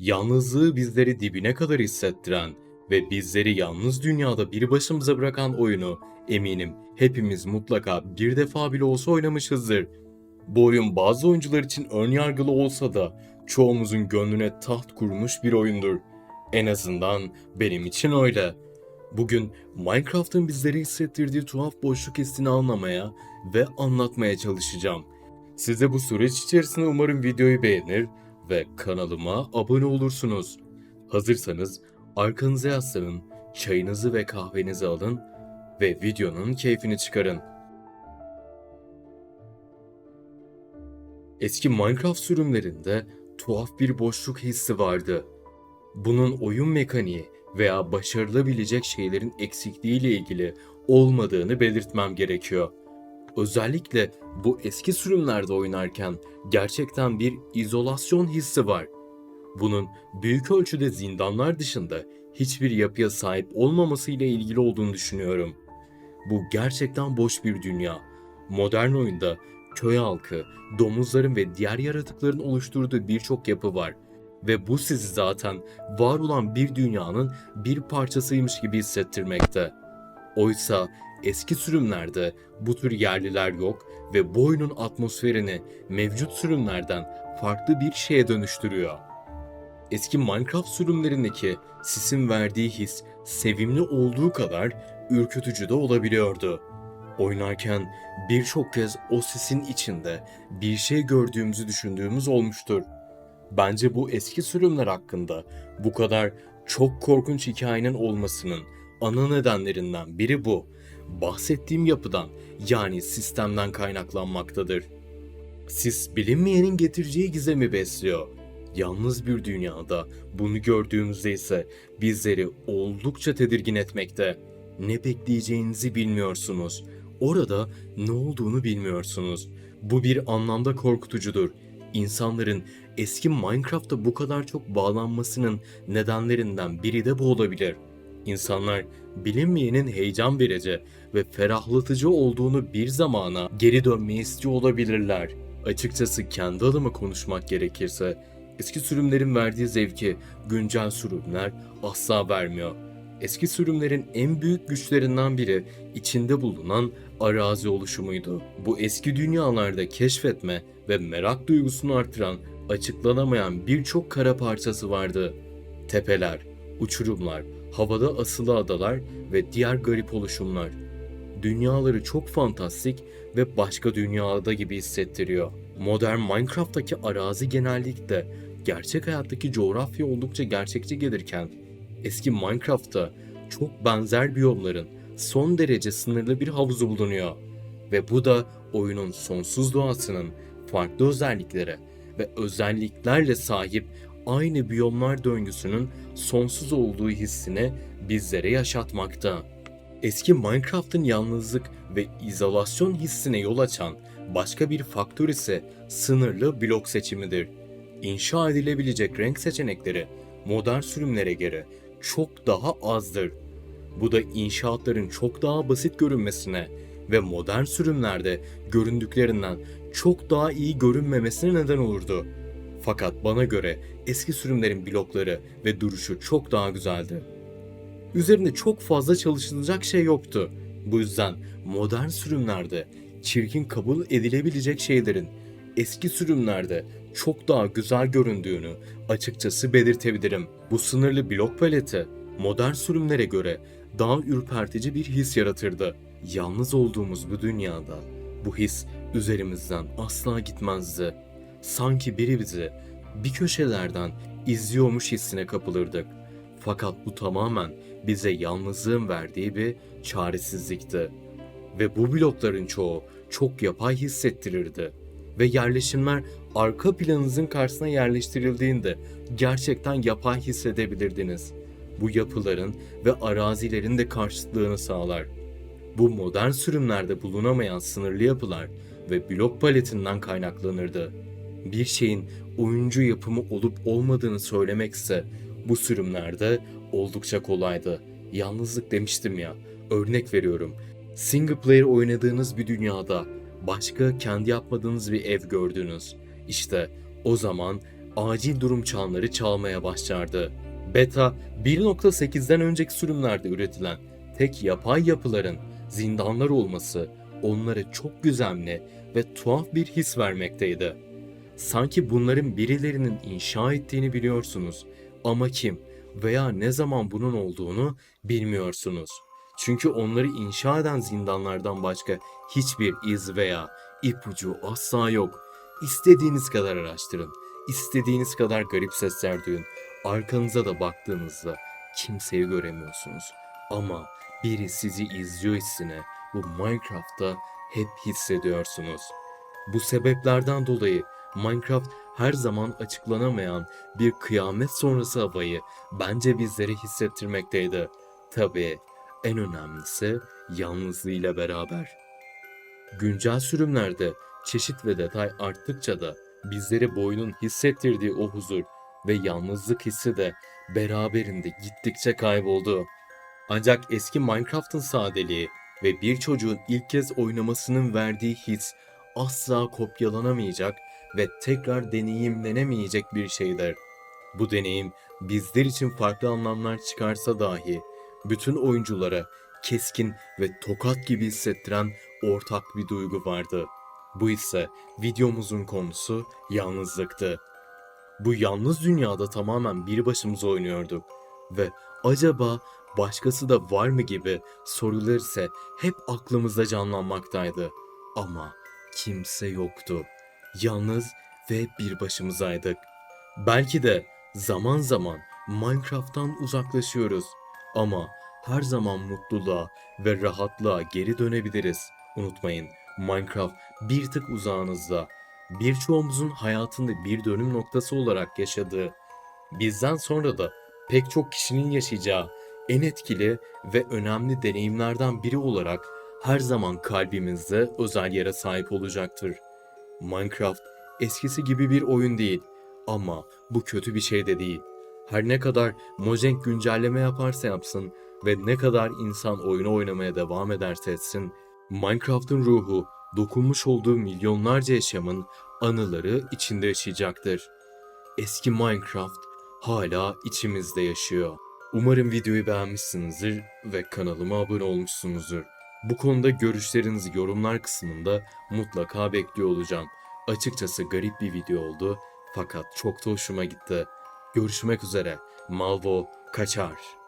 Yalnızlığı bizleri dibine kadar hissettiren ve bizleri yalnız dünyada bir başımıza bırakan oyunu eminim hepimiz mutlaka bir defa bile olsa oynamışızdır. Bu oyun bazı oyuncular için önyargılı olsa da çoğumuzun gönlüne taht kurmuş bir oyundur. En azından benim için öyle. Bugün Minecraft'ın bizlere hissettirdiği tuhaf boşluk hissini anlamaya ve anlatmaya çalışacağım. Siz de bu süreç içerisinde umarım videoyu beğenir ve kanalıma abone olursunuz. Hazırsanız arkanıza yaslanın, çayınızı ve kahvenizi alın ve videonun keyfini çıkarın. Eski Minecraft sürümlerinde tuhaf bir boşluk hissi vardı. Bunun oyun mekaniği veya başarılabilecek şeylerin eksikliğiyle ilgili olmadığını belirtmem gerekiyor. Özellikle bu eski sürümlerde oynarken gerçekten bir izolasyon hissi var. Bunun büyük ölçüde zindanlar dışında hiçbir yapıya sahip olmamasıyla ilgili olduğunu düşünüyorum. Bu gerçekten boş bir dünya. Modern oyunda köy halkı, domuzların ve diğer yaratıkların oluşturduğu birçok yapı var ve bu sizi zaten var olan bir dünyanın bir parçasıymış gibi hissettirmekte. Oysa eski sürümlerde bu tür yerliler yok ve bu oyunun atmosferini mevcut sürümlerden farklı bir şeye dönüştürüyor. Eski Minecraft sürümlerindeki sisin verdiği his sevimli olduğu kadar ürkütücü de olabiliyordu. Oynarken birçok kez o sisin içinde bir şey gördüğümüzü düşündüğümüz olmuştur. Bence bu eski sürümler hakkında bu kadar çok korkunç hikayenin olmasının ana nedenlerinden biri bu. Bahsettiğim yapıdan yani sistemden kaynaklanmaktadır. Sis bilinmeyenin getireceği gizemi besliyor. Yalnız bir dünyada bunu gördüğümüzde ise bizleri oldukça tedirgin etmekte. Ne bekleyeceğinizi bilmiyorsunuz. Orada ne olduğunu bilmiyorsunuz. Bu bir anlamda korkutucudur. İnsanların eski Minecraft'a bu kadar çok bağlanmasının nedenlerinden biri de bu olabilir. İnsanlar bilinmeyenin heyecan verici ve ferahlatıcı olduğunu bir zamana geri dönmeyi istiyor olabilirler. Açıkçası kendi adıma konuşmak gerekirse eski sürümlerin verdiği zevki güncel sürümler asla vermiyor. Eski sürümlerin en büyük güçlerinden biri içinde bulunan arazi oluşumuydu. Bu eski dünyalarda keşfetme ve merak duygusunu artıran açıklanamayan birçok kara parçası vardı. Tepeler, uçurumlar, havada asılı adalar ve diğer garip oluşumlar. Dünyaları çok fantastik ve başka dünyada gibi hissettiriyor. Modern Minecraft'taki arazi genellikle gerçek hayattaki coğrafya oldukça gerçekçi gelirken eski Minecraft'ta çok benzer biyomların son derece sınırlı bir havuzu bulunuyor. Ve bu da oyunun sonsuz doğasının farklı özelliklere ve özelliklerle sahip aynı biyomlar döngüsünün sonsuz olduğu hissini bizlere yaşatmakta. Eski Minecraft'ın yalnızlık ve izolasyon hissine yol açan başka bir faktör ise sınırlı blok seçimidir. İnşa edilebilecek renk seçenekleri modern sürümlere göre çok daha azdır. Bu da inşaatların çok daha basit görünmesine ve modern sürümlerde göründüklerinden çok daha iyi görünmemesine neden olurdu. Fakat bana göre eski sürümlerin blokları ve duruşu çok daha güzeldi. Üzerinde çok fazla çalışılacak şey yoktu. Bu yüzden modern sürümlerde çirkin kabul edilebilecek şeylerin eski sürümlerde çok daha güzel göründüğünü açıkçası belirtebilirim. Bu sınırlı blok paleti modern sürümlere göre daha ürpertici bir his yaratırdı. Yalnız olduğumuz bu dünyada bu his üzerimizden asla gitmezdi. Sanki biri bizi bir köşelerden izliyormuş hissine kapılırdık. Fakat bu tamamen bize yalnızlığın verdiği bir çaresizlikti. Ve bu blokların çoğu çok yapay hissettirirdi. Ve yerleşimler arka planınızın karşısına yerleştirildiğinde gerçekten yapay hissedebilirdiniz. Bu yapıların ve arazilerin de karşıtlığını sağlar. Bu modern sürümlerde bulunamayan sınırlı yapılar ve blok paletinden kaynaklanırdı. Bir şeyin oyuncu yapımı olup olmadığını söylemekse bu sürümlerde oldukça kolaydı. Yalnızlık demiştim ya. Örnek veriyorum. Single player oynadığınız bir dünyada başka kendi yapmadığınız bir ev gördünüz. İşte o zaman acil durum çanları çalmaya başlardı. Beta 1.8'den önceki sürümlerde üretilen tek yapay yapıların zindanlar olması onlara çok güzemli ve tuhaf bir his vermekteydi. Sanki bunların birilerinin inşa ettiğini biliyorsunuz ama kim veya ne zaman bunun olduğunu bilmiyorsunuz. Çünkü onları inşa eden zindanlardan başka hiçbir iz veya ipucu asla yok. İstediğiniz kadar araştırın, istediğiniz kadar garip sesler duyun. Arkanıza da baktığınızda kimseyi göremiyorsunuz. Ama biri sizi izliyor hissini bu Minecraft'ta hep hissediyorsunuz. Bu sebeplerden dolayı Minecraft her zaman açıklanamayan bir kıyamet sonrası havayı bence bizlere hissettirmekteydi. Tabii en önemlisi yalnızlığıyla beraber. Güncel sürümlerde çeşit ve detay arttıkça da bizlere bu oyunun hissettirdiği o huzur ve yalnızlık hissi de beraberinde gittikçe kayboldu. Ancak eski Minecraft'ın sadeliği ve bir çocuğun ilk kez oynamasının verdiği his asla kopyalanamayacak ve tekrar deneyimlenemeyecek bir şeydir. Bu deneyim bizler için farklı anlamlar çıkarsa dahi bütün oyunculara keskin ve tokat gibi hissettiren ortak bir duygu vardı. Bu ise videomuzun konusu yalnızlıktı. Bu yalnız dünyada tamamen bir başımıza oynuyorduk ve acaba başkası da var mı gibi sorular ise hep aklımızda canlanmaktaydı. Ama kimse yoktu. Yalnız ve bir başımızaydık. Belki de zaman zaman Minecraft'tan uzaklaşıyoruz ama her zaman mutluluğa ve rahatlığa geri dönebiliriz. Unutmayın, Minecraft bir tık uzağınızda. Birçoğumuzun hayatında bir dönüm noktası olarak yaşadığı, bizden sonra da pek çok kişinin yaşayacağı en etkili ve önemli deneyimlerden biri olarak her zaman kalbimizde özel yere sahip olacaktır. Minecraft eskisi gibi bir oyun değil ama bu kötü bir şey de değil. Her ne kadar Mojang güncelleme yaparsa yapsın ve ne kadar insan oyunu oynamaya devam ederse etsin, Minecraft'ın ruhu dokunmuş olduğu milyonlarca yaşamın anıları içinde yaşayacaktır. Eski Minecraft hala içimizde yaşıyor. Umarım videoyu beğenmişsinizdir ve kanalıma abone olmuşsunuzdur. Bu konuda görüşlerinizi yorumlar kısmında mutlaka bekliyor olacağım. Açıkçası garip bir video oldu fakat çok da hoşuma gitti. Görüşmek üzere. Malvo kaçar.